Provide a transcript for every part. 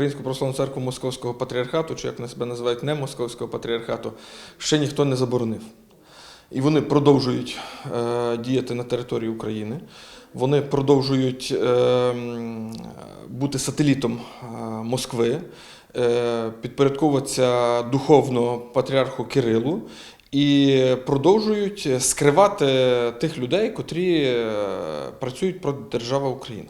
Українську православну церкву Московського патріархату, чи як вони себе називають, не Московського патріархату, ще ніхто не заборонив. І вони продовжують е, діяти на території України. Вони продовжують е, бути сателітом е, Москви, е, підпорядковуватися духовно патріарху Кирилу і продовжують скривати тих людей, котрі е, працюють проти держави Україна.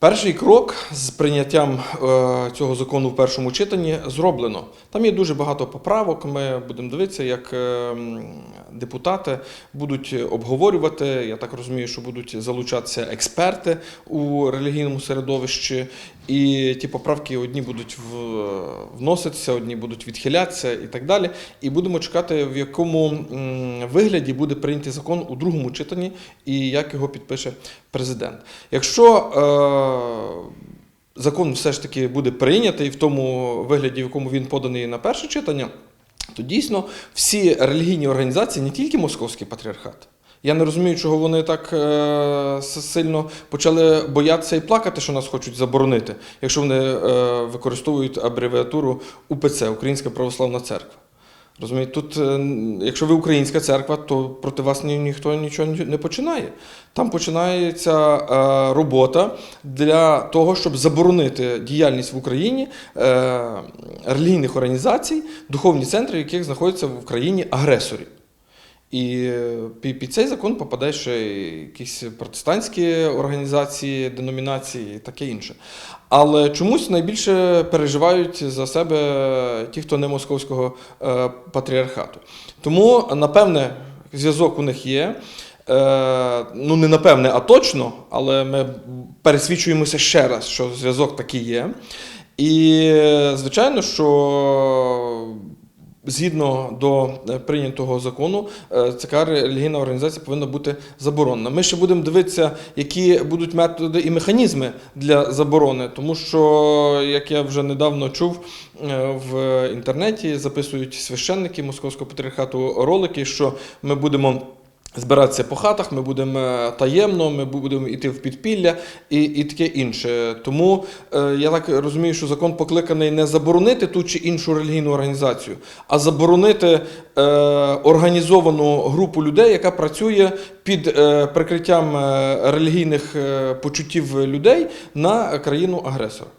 Перший крок з прийняттям е, цього закону в першому читанні зроблено. Там є дуже багато поправок. Ми будемо дивитися, як е, депутати будуть обговорювати. Я так розумію, що будуть залучатися експерти у релігійному середовищі, і ті поправки одні будуть вноситися, одні будуть відхилятися і так далі. І будемо чекати, в якому вигляді буде прийнятий закон у другому читанні і як його підпише президент. Якщо е, закон все ж таки буде прийнятий в тому вигляді, в якому він поданий на перше читання, то дійсно всі релігійні організації, не тільки московський патріархат. Я не розумію, чого вони так е, сильно почали боятися і плакати, що нас хочуть заборонити, якщо вони е, використовують абревіатуру УПЦ Українська Православна Церква. Розумієте, тут, е, якщо ви українська церква, то проти вас ні, ніхто нічого не починає. Там починається е, робота для того, щоб заборонити діяльність в Україні е, релігійних організацій, духовні центри, яких знаходяться в Україні агресорів. І під, цей закон попадає ще якісь протестантські організації, деномінації і таке інше. Але чомусь найбільше переживають за себе ті, хто не московського е, патріархату. Тому, напевне, зв'язок у них є. Е, ну, не напевне, а точно, але ми пересвідчуємося ще раз, що зв'язок такий є. І, звичайно, що згідно до е, прийнятого закону, е, така релігійна організація повинна бути заборонена. Ми ще будемо дивитися, які будуть методи і механізми для заборони, тому що, як я вже недавно чув е, в інтернеті, записують священники Московського патріархату ролики, що ми будемо. Збиратися по хатах, ми будемо е, таємно, ми будемо йти в підпілля і, і таке інше. Тому е, я так розумію, що закон покликаний не заборонити ту чи іншу релігійну організацію, а заборонити е, організовану групу людей, яка працює під е, прикриттям релігійних почуттів людей на країну агресора.